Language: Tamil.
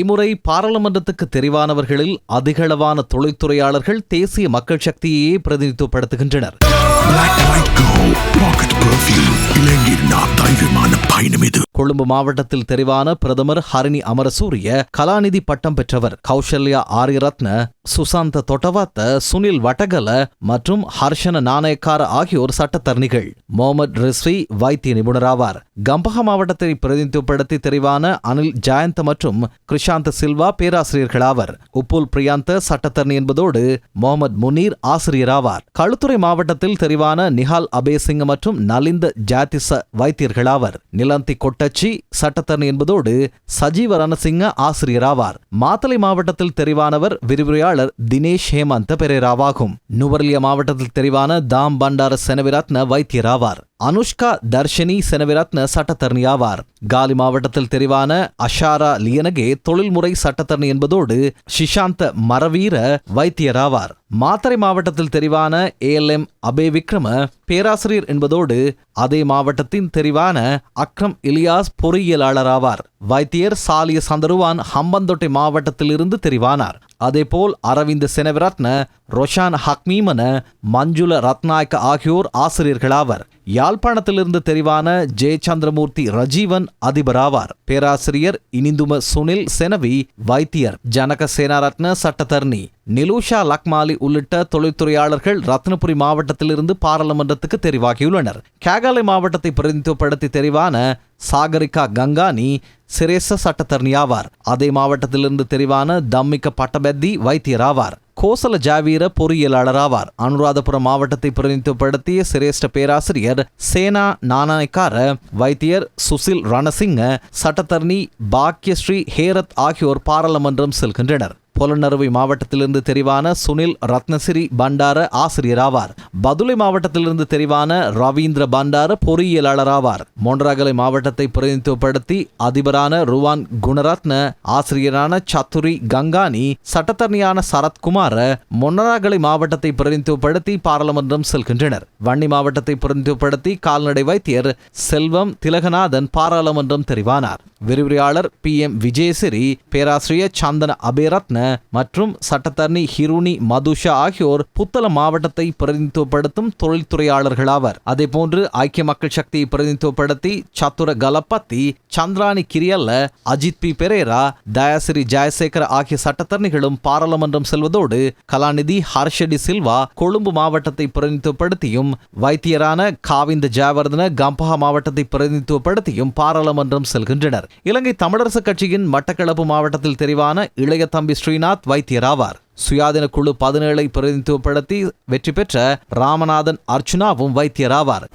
இம்முறை பாராளுமன்றத்துக்கு தெரிவானவர்களில் அதிகளவான தொழில்துறையாளர்கள் தேசிய மக்கள் சக்தியையே பிரதிநிதித்துவப்படுத்துகின்றனர். கொழும்பு மாவட்டத்தில் தெரிவான பிரதமர் ஹரிணி அமரசூரிய கலாநிதி பட்டம் பெற்றவர் கௌசல்யா ஆரியரத்ன சுசாந்த தொட்டவாத்த சுனில் வட்டகல மற்றும் ஹர்ஷன நாணயக்கார ஆகியோர் சட்டத்தரணிகள். முகமது ரிஸ்வி வைத்திய நிபுணராவார். கம்பஹா மாவட்டத்தை பிரதிநிதித்துவப்படுத்தி தெரிவான அனில் ஜெயந்த் மற்றும் கிருஷாந்த் சில்வா பேராசிரியர்களாவர் உப்புல் பிரியாந்த சட்டத்தரணி என்பதோடு முகமது முனீர் ஆசிரியராவார் களுத்துறை மாவட்டத்தில் தெரிவான நிஹால் அபேசிங்க மற்றும் நலிந்த ஜாதிச வைத்தியர்களாவர் நிலந்தி கொட்டச்சி சட்டத்தரணி என்பதோடு சஜீவ ரணசிங்க ஆசிரியராவார் மாத்தளை மாவட்டத்தில் தெரிவானவர் விரிவுரையாளர் தினேஷ் ஹேமந்த பெரேராவாகும். நுவர்லியா மாவட்டத்தில் தெரிவான தாம் பண்டார செனவிரத்ன வைத்தியராவார் அனுஷ்கா தர்ஷினி செனவிரத்ன சட்டத்தரணியாவார் காலி மாவட்டத்தில் தெரிவான அஷாரா லியனகே தொழில்முறை சட்டத்தரணி என்பதோடு ஷிஷாந்த மரவீர வைத்தியராவார். மாத்தறை மாவட்டத்தில் தெரிவான ஏஎல்எம் அபே விக்ரம பேராசிரியர் என்பதோடு அதே மாவட்டத்தின் தெரிவான அக்ரம் இலியாஸ் பொறியியலாளராவார். வைத்தியர் சாலிய சந்தருவான் ஹம்பந்தொட்டை மாவட்டத்திலிருந்து தெரிவானார். அதேபோல் அரவிந்த் செனவிரத்ன ரொஷான் ஹக்மீமன மஞ்சுள ரத்நாயக்க ஆகியோர் ஆசிரியர்களாவர். யாழ்ப்பாணத்திலிருந்து தெரிவான ஜெயச்சந்திரமூர்த்தி ரஜீவன் அதிபராவார். பேராசிரியர் இனிந்தும சுனில் செனவி வைத்தியர் ஜனக சேனாரத்ன சட்டத்தர்ணி. நிலூஷா லக்மாலி உள்ளிட்ட தொழில்துறையாளர்கள் ரத்னபுரி மாவட்டத்திலிருந்து பாராளுமன்றத்துக்கு தெரிவாகியுள்ளனர். கேகாலை மாவட்டத்தை பிரதிநிதித்துவப்படுத்தி தெரிவான சாகரிகா கங்கானி சிரேச சட்டத்தரணியாவார் அதே மாவட்டத்திலிருந்து தெரிவான தம்மிக்க பட்டபெத்தி வைத்தியராவார் கோசல ஜாவீர பொறியியலாளராவார் அனுராதபுரம் மாவட்டத்தை பிரதிநிதித்துவப்படுத்திய சிரேஷ்ட பேராசிரியர் சேனா நாணயக்கார வைத்தியர் சுசில் ரணசிங்க சட்டத்தரணி பாக்யஸ்ரீ ஹேரத் ஆகியோர் பாராளுமன்றம் செல்கின்றனர். புலனறுவை மாவட்டத்திலிருந்து தெரிவான சுனில் ரத்னசிரி பண்டார ஆசிரியர் ஆவார் பதுளை மாவட்டத்திலிருந்து தெரிவான ரவீந்திர பண்டார பொறியியலாளராவார். மொன்றாகலை மாவட்டத்தை பிரதிநிதித்துவப்படுத்தி அதிபரான ருவான் குணரத்ன ஆசிரியரான சத்துரி கங்கானி சட்டத்தரணியான சரத்குமார மொன்னராகலை மாவட்டத்தை பிரதிநிதித்துவப்படுத்தி பாராளுமன்றம் செல்கின்றனர். வன்னி மாவட்டத்தை பிரதிநிதித்துவப்படுத்தி கால்நடை வைத்தியர் செல்வம் திலகநாதன் பாராளுமன்றம் தெரிவானார். விரிவுரையாளர் பி எம் விஜயசிறி பேராசிரியர் சந்தன அபேரத்ன மற்றும் சட்டத்தரணி ஹிருனி மதுஷா ஆகியோர் புத்தள மாவட்டத்தை பிரதிநிதித்துவப்படுத்தும் தொழில்துறையாளர்களாவர். அதேபோன்று ஐக்கிய மக்கள் சக்தியை பிரதிநிதித்துவப்படுத்தி சத்துர கலப்பத்தி சந்திராணி கிரியல்ல அஜித் பி பெரேரா தயாசிரி ஜெயசேகர ஆகிய சட்டத்தரணிகளும் பாராளுமன்றம் செல்வதோடு கலாநிதி ஹர்ஷடி சில்வா கொழும்பு மாவட்டத்தை பிரதிநிதித்துவப்படுத்தியும் வைத்தியரான காவிந்த ஜெயவர்தன கம்பஹா மாவட்டத்தை பிரதிநிதித்துவப்படுத்தியும் பாராளுமன்றம் செல்கின்றனர். இலங்கை தமிழரசு கட்சியின் மட்டக்களப்பு மாவட்டத்தில் தெரிவான இளைய தம்பி ஸ்ரீ நாத் வைத்தியர் ஆவார் சுயாதீன குழு பதினேழை பிரதிநிதித்துவப்படுத்தி வெற்றி பெற்ற ராமநாதன் அர்ச்சுனாவும் வைத்தியர் ஆவார்